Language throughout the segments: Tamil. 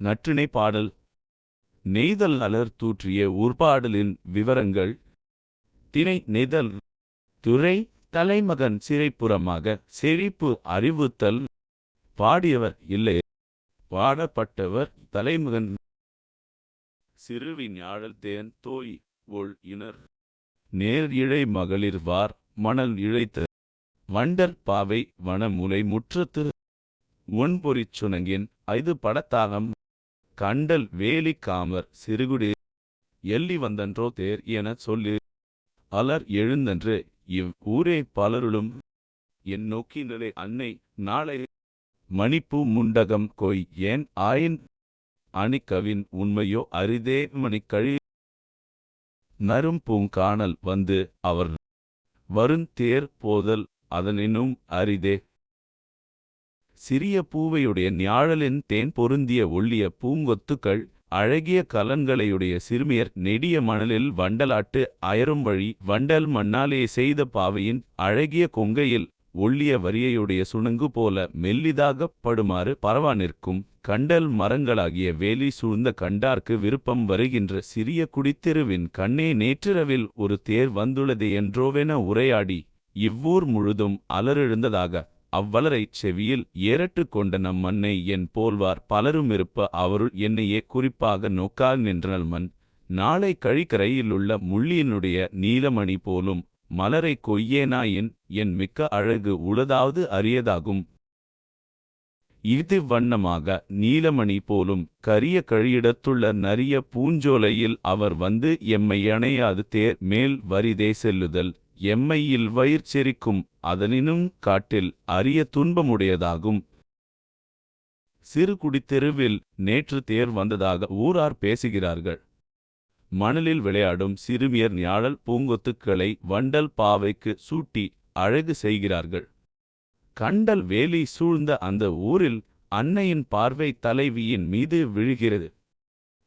நற்றிணை பாடல். நெய்தல் அலர் தூற்றிய ஊர்பாடலின் விவரங்கள். திணை நெய்தல். துறை தலைமகன் சிறைப்புறமாக செழிப்பு அறிவுத்தல். பாடியவர் இல்லை. பாடப்பட்டவர் தலைமகன். சிறுவின் ஞாழல் தேன் தோய் ஒள் இனர் நேர் இழை மகளிர் வார் மணல் இழைத்த. வண்டர் பாவை வனமுலை முற்றத்து. ஒன்பொறிச் சுணங்கின் ஐது படத்தாகம் கண்டல் வேலி காமர் சிறுகுடி எல்லி வந்தன்றோ தேர் எனச் சொல்லு அலர் எழுந்தன்று இவ் ஊரே பலருளும் என் நோக்கினரே அன்னை நாளை மணிப்பூ முண்டகம் கொய் ஏன் ஆயின் அணிக்கவின் உண்மையோ அரிதே மணிக்கழி நரும் பூங்காணல் வந்து அவர் வருந் தேர் போதல் அதனினும் அரிதே சிறிய பூவையுடைய ஞாழலின் தேன் பொருந்திய ஒள்ளிய பூங்கொத்துக்கள் அழகிய கலன்களையுடைய சிறுமியர் நெடிய மணலில் வண்டலாட்டு அயரும் வழி வண்டல் மண்ணாலே செய்த பாவையின் அழகிய கொங்கையில் ஒள்ளிய வரியையுடைய சுணங்கு போல மெல்லிதாகப் படுமாறு பரவா நிற்கும் கண்டல் மரங்களாகிய வேலி சூழ்ந்த கண்டார்க்கு விருப்பம் வருகின்ற சிறிய குடித்தெருவின் கண்ணே நேற்றிரவில் ஒரு தேர் வந்துள்ளது என்றோவென உரையாடி இவ்வூர் முழுதும் அலறெழுந்ததாக அவ்வளரைச் செவியில் ஏறட்டு கொண்ட நம் மண்ணை என் போல்வார் பலருமிருப்ப அவருள் என்னையே குறிப்பாக நோக்கால் நின்றனல் மண் நாளை கழிக்கரையிலுள்ள முள்ளியினுடைய நீலமணி போலும் மலரை கொய்யேனாயின் என் மிக்க அழகு உளதாவது அரியதாகும். இது வண்ணமாக நீலமணி போலும் கரிய கழியிடத்துள்ள நரிய பூஞ்சோலையில் அவர் வந்து எம்மை அணையாது தேர் மேல் வரிதே செல்லுதல். எம்மையில் வயிற் செரிக்கும் அதனினும் காட்டில் அரிய துன்பமுடையதாகும். சிறுகுடி தெருவில் நேற்று தேர் வந்ததாக ஊரார் பேசுகிறார்கள். மணலில் விளையாடும் சிறுமியர் ஞாழல் பூங்கொத்துக்களை வண்டல் பாவைக்கு சூட்டி அழகு செய்கிறார்கள். கண்டல் வேலி சூழ்ந்த அந்த ஊரில் அன்னையின் பார்வை தலைவியின் மீது விழுகிறது.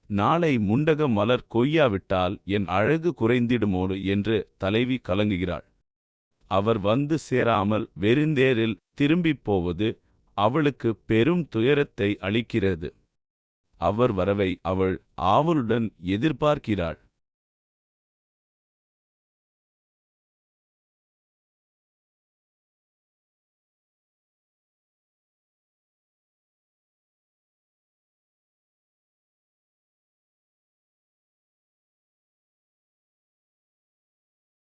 நாளை முண்டக மலர் கொய்யாவிட்டால் என் அழகு குறைந்திடுமோடு என்று தலைவி கலங்குகிறாள். அவர் வந்து சேராமல் வெறுந்தேரில் திரும்பிப் போவது அவளுக்கு பெரும் துயரத்தை அளிக்கிறது. அவர் வரவை அவள் ஆவலுடன் எதிர்பார்க்கிறாள்.